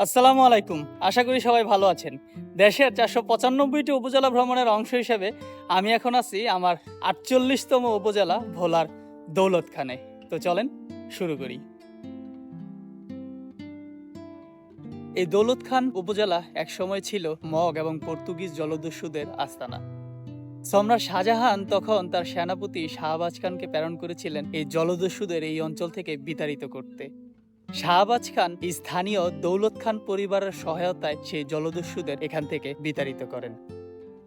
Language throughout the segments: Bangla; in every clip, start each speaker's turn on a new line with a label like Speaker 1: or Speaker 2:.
Speaker 1: আসসালামু আলাইকুম। আশা করি সবাই ভালো আছেন। দেশের চারশো পঁচানব্বইটি উপজেলা ভ্রমণের অংশ হিসেবে আমি এখন আছি আমার আটচল্লিশতম উপজেলা ভোলার দৌলতখানে। তো চলেন শুরু করি। এই দৌলত খান উপজেলা একসময় ছিল মগ এবং পর্তুগিজ জলদস্যুদের আস্তানা। সম্রাট শাহজাহান তখন তার সেনাপতি শাহবাজ খানকে প্রেরণ করেছিলেন এই জলদস্যুদের এই অঞ্চল থেকে বিতাড়িত করতে। শাহবাজ খান স্থানীয় দৌলত খান পরিবারের সহায়তায় সেই জলদস্যুদের এখান থেকে বিতাড়িত করেন।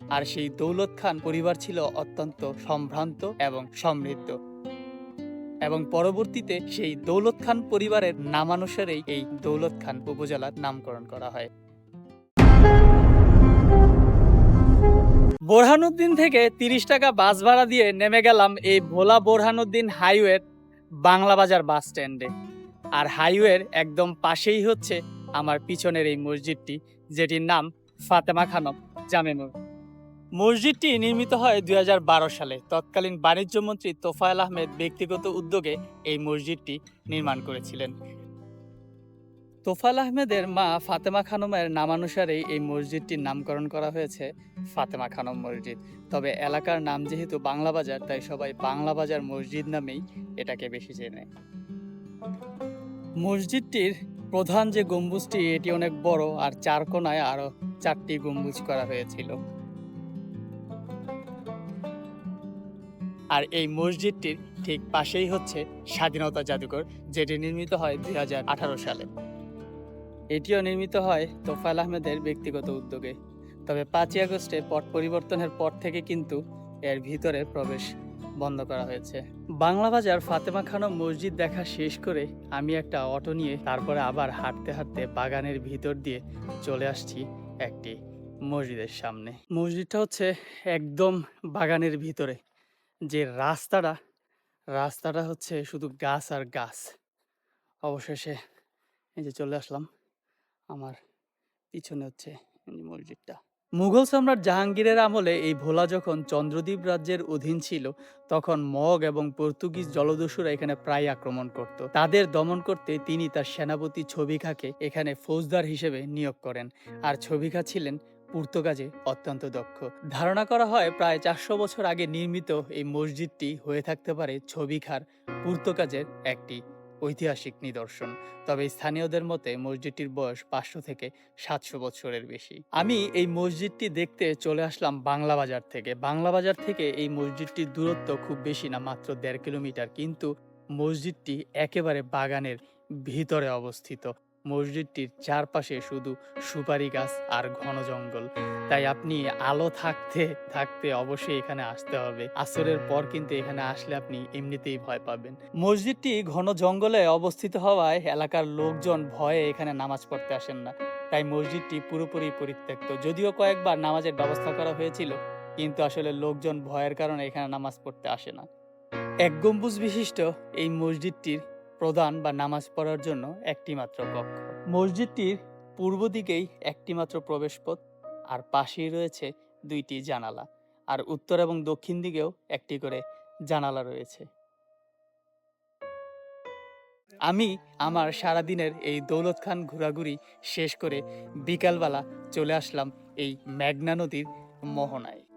Speaker 1: আর সেই দৌলত খান পরিবার ছিল অত্যন্ত সম্ভ্রান্ত এবং সমৃদ্ধ। এবং পরবর্তীতে সেই দৌলত খান পরিবারের নামানুসারেই এই দৌলত খান উপজেলার নামকরণ করা হয়। বোরহানুদ্দিন থেকে তিরিশ টাকা বাস ভাড়া দিয়ে নেমে গেলাম এই ভোলা বোরহানুদ্দিন হাইওয়ের বাংলা বাজার বাস স্ট্যান্ডে আর হাইওয়ের একদম পাশেই হচ্ছে আমার পিছনের এই মসজিদটি, যেটির নাম ফাতেমা খানম জামে মসজিদ। মসজিদটি নির্মিত হয় দুই হাজার বারো সালে। তৎকালীন বাণিজ্যমন্ত্রী তোফায়েল আহমেদ ব্যক্তিগত উদ্যোগে এই মসজিদটি নির্মাণ করেছিলেন। তোফায়েল আহমেদের মা ফাতেমা খানমের নামানুসারেই এই মসজিদটির নামকরণ করা হয়েছে ফাতেমা খানম মসজিদ। তবে এলাকার নাম যেহেতু বাংলা বাজার, তাই সবাই বাংলা বাজার মসজিদ নামেই এটাকে বেশি চেনে। মসজিদটির প্রধান যে গম্বুজটি, এটি অনেক বড় আর চার কোনায় আরও চারটি গম্বুজ করা হয়েছিল। আর এই মসজিদটির ঠিক পাশেই হচ্ছে স্বাধীনতা জাদুঘর, যেটি নির্মিত হয় দুই হাজার আঠারো সালে। এটিও নির্মিত হয় তোফায়েল আহমেদের ব্যক্তিগত উদ্যোগে। তবে পাঁচই আগস্টে পট পরিবর্তনের পর থেকে কিন্তু এর ভিতরে প্রবেশ বন্ধ করা হয়েছে। বাংলা বাজার ফাতেমা খানম মসজিদ দেখা শেষ করে আমি একটা অটো নিয়ে তারপরে আবার হাঁটতে হাঁটতে বাগানের ভিতর দিয়ে চলে আসছি একটি মসজিদের সামনে। মসজিদটা হচ্ছে একদম বাগানের ভিতরে। যে রাস্তাটা রাস্তাটা হচ্ছে শুধু গাছ আর গাছ। অবশেষে এই যে চলে আসলাম। আমার পিছনে হচ্ছে মসজিদটা। মুঘল সম্রাট জাহাঙ্গীরের আমলে এই ভোলা যখন চন্দ্রদ্বীপ রাজ্যের অধীন ছিল, তখন মগ এবং পর্তুগিজ জলদস্যুরা এখানে প্রায় আক্রমণ করত। তাদের দমন করতে তিনি তার সেনাপতি ছবিখাকে এখানে ফৌজদার হিসেবে নিয়োগ করেন আর ছবিখা ছিলেন পূর্তকাজে অত্যন্ত দক্ষ। ধারণা করা হয় প্রায় চারশো বছর আগে নির্মিত এই মসজিদটি হয়ে থাকতে পারে ছবিখার পূর্তকাজের একটি ঐতিহাসিক নিদর্শন, তবে স্থানীয়দের মতে মসজিদটির বয়স পাঁচশো থেকে সাতশো বছরের বেশি। আমি এই মসজিদটি দেখতে চলে আসলাম বাংলা বাজার থেকে। বাংলা বাজার থেকে এই মসজিদটির দূরত্ব খুব বেশি না, মাত্র দেড় কিলোমিটার। কিন্তু মসজিদটি একেবারে বাগানের ভিতরে অবস্থিত। মসজিদটির চারপাশে শুধু সুপারি গাছ আর ঘন জঙ্গল। তাই আপনি আলো থাকতে থাকতে অবশ্যই এখানে আসতে হবে। আসরের পর কিন্তু এখানে আসলে আপনি এমনিতেই ভয় পাবেন। মসজিদটি ঘন জঙ্গলে অবস্থিত হওয়ায় এলাকার লোকজন ভয়ে এখানে নামাজ পড়তে আসেন না। তাই মসজিদটি পুরোপুরি পরিত্যক্ত। যদিও কয়েকবার নামাজের ব্যবস্থা করা হয়েছিল, কিন্তু আসলে লোকজন ভয়ের কারণে এখানে নামাজ পড়তে আসে না। এক গম্বুজ বিশিষ্ট এই মসজিদটির প্রধান বা নামাজ পড়ার জন্য একটি মাত্র কক্ষ। মসজিদটির পূর্ব দিকেই একটি মাত্র প্রবেশপথ, আর পাশেই রয়েছে দুইটি জানালা, আর উত্তর এবং দক্ষিণ দিকেও একটি করে জানালা রয়েছে। আমি আমার সারাদিনের এই দৌলত খান ঘোরাঘুরি শেষ করে বিকালবেলা চলে আসলাম এই মেঘনা নদীর মোহনায়।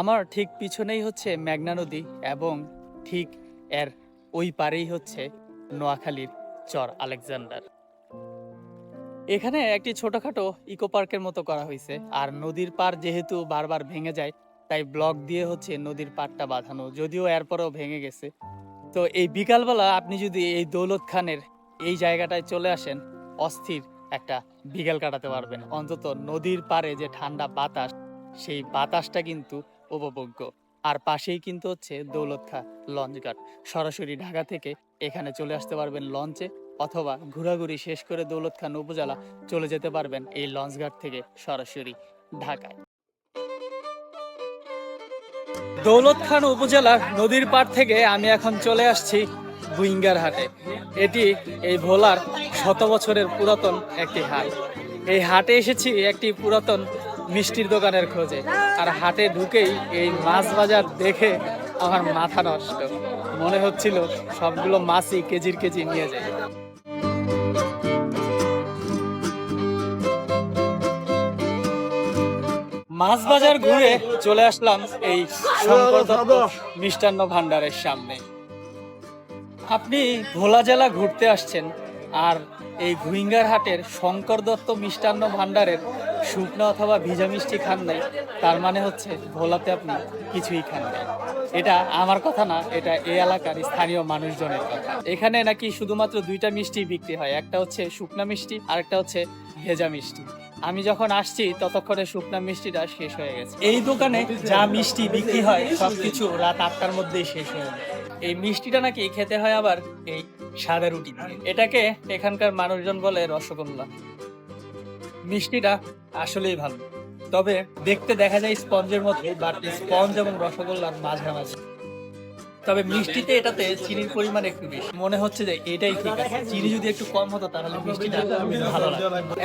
Speaker 1: আমার ঠিক পিছনেই হচ্ছে মেঘনা নদী এবং ঠিক এর ওই পারেই হচ্ছে নোয়াখালীর চর আলেকজান্ডার। এখানে একটি ছোটখাটো ইকো পার্কের মতো করা হয়েছে আর নদীর পার যেহেতু বারবার ভেঙে যায়, তাই ব্লক দিয়ে হচ্ছে নদীর পাড়টা বাঁধানো, যদিও এরপরেও ভেঙে গেছে। তো এই বিকালবেলা আপনি যদি এই দৌলত খানের এই জায়গাটায় চলে আসেন, অস্থির একটা বিকেল কাটাতে পারবেন। অন্তত নদীর পাড়ে যে ঠান্ডা বাতাস, সেই বাতাসটা কিন্তু উপভোগ্য। আর পাশেই কিন্তু হচ্ছে দৌলত খা লঞ্চ ঘাট। সরাসরি ঢাকা থেকে এখানে চলে আসতে পারবেন লঞ্চে অথবা ঘোরাঘুরি শেষ করে দৌলত খান উপজেলা চলে যেতে পারবেন এই লঞ্চ ঘাট থেকে সরাসরি ঢাকায়। দৌলত খান উপজেলার নদীর পাড় থেকে আমি এখন চলে আসছি বুইঙ্গার হাটে। এটি এই ভোলার শত বছরের পুরাতন একটি হাট। এই হাটে এসেছি একটি পুরাতন মিষ্টির দোকানের খোঁজে। আর হাটে ঢুকেই এই মাছ বাজার দেখে আমার মাথা নষ্ট। মনে হচ্ছিল সবগুলো মাছই কেজির কেজি নিয়ে যায়। মাছ বাজার ঘুরে চলে আসলাম এই মিষ্টান্ন ভান্ডারের সামনে। আপনি ভোলা জেলা ঘুরতে আসছেন, আর এই ঘুইঙ্গার হাটের শঙ্কর দত্ত মিষ্টান্ন ভান্ডারের শুকনো অথবা ভিজা মিষ্টি খান নাই। তার মানে হচ্ছে ভোলাতে আপনি কিছুই খান নাই। এটা আমার কথা না, এটা এই এলাকার স্থানীয় মানুষজনের কথা। এখানে নাকি শুধুমাত্র দুইটা মিষ্টি বিক্রি হয়, একটা হচ্ছে শুকনা মিষ্টি আর একটা হচ্ছে ভেজা মিষ্টি। আমি যখন আসছি, ততক্ষণে শুকনা মিষ্টিটা শেষ হয়ে গেছে। এই দোকানে যা মিষ্টি বিক্রি হয়, সবকিছু রাত আটটার মধ্যেই শেষ হয়ে যায়। এই মিষ্টিটা নাকি খেতে হয় আবার এই সাদা রুটি দিয়ে। এটাকে এখানকার মানুষজন বলে রসগোল্লা। মিষ্টিটা আসলেই ভালো। তবে দেখতে দেখা যায় স্পঞ্জের মতো বাট স্পঞ্জ এবং রসগোল্লার মাঝামাঝি। তবে মিষ্টিতে এটাতে চিনির পরিমাণ একটু বেশি। মনে হচ্ছে যে এটাই ঠিক আছে। চিনি যদি একটু কম হতো তাহলে মিষ্টিটা ভালো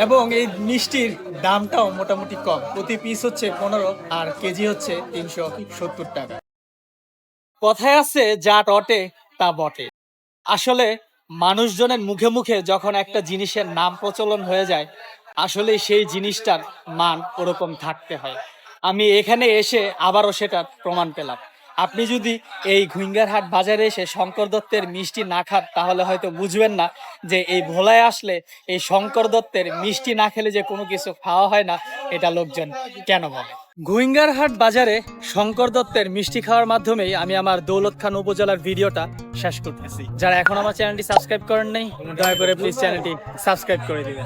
Speaker 1: এবং এই মিষ্টির দামটাও মোটামুটি কম। প্রতি পিস হচ্ছে পনেরো আর কেজি হচ্ছে তিনশো সত্তর টাকা। কথায় আছে, যা টটে, তা বটে। আসলে, মানুষজনের মুখে মুখে যখন একটা জিনিসের নাম প্রচলন হয়ে যায় আসলে সেই জিনিসটার মান ওরকম থাকতে হয়। আমি এখানে এসে আবারও সেটার প্রমাণ পেলাম। আপনি যদি এই ঘুইঙ্গার হাট বাজারে এসে শঙ্কর দত্তের মিষ্টি না খান, তাহলে হয়তো বুঝবেন না যে এই ভোলায় আসলে এই শঙ্কর দত্তের মিষ্টি না খেলে যে কোনো কিছু খাওয়া হয় না, এটা লোকজন কেন বলে? ঘুইঙ্গার হাট বাজারে শঙ্কর দত্তের মিষ্টি খাওয়ার মাধ্যমেই আমি আমার দৌলত খান উপজেলার ভিডিওটা শেষ করতেছি। যারা এখন আমার চ্যানেলটি সাবস্ক্রাইব করেন নাই, দয়া করে প্লিজ চ্যানেলটি সাবস্ক্রাইব করে দিবেন।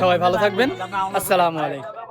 Speaker 1: সবাই ভালো থাকবেন। আসসালামু আলাইকুম।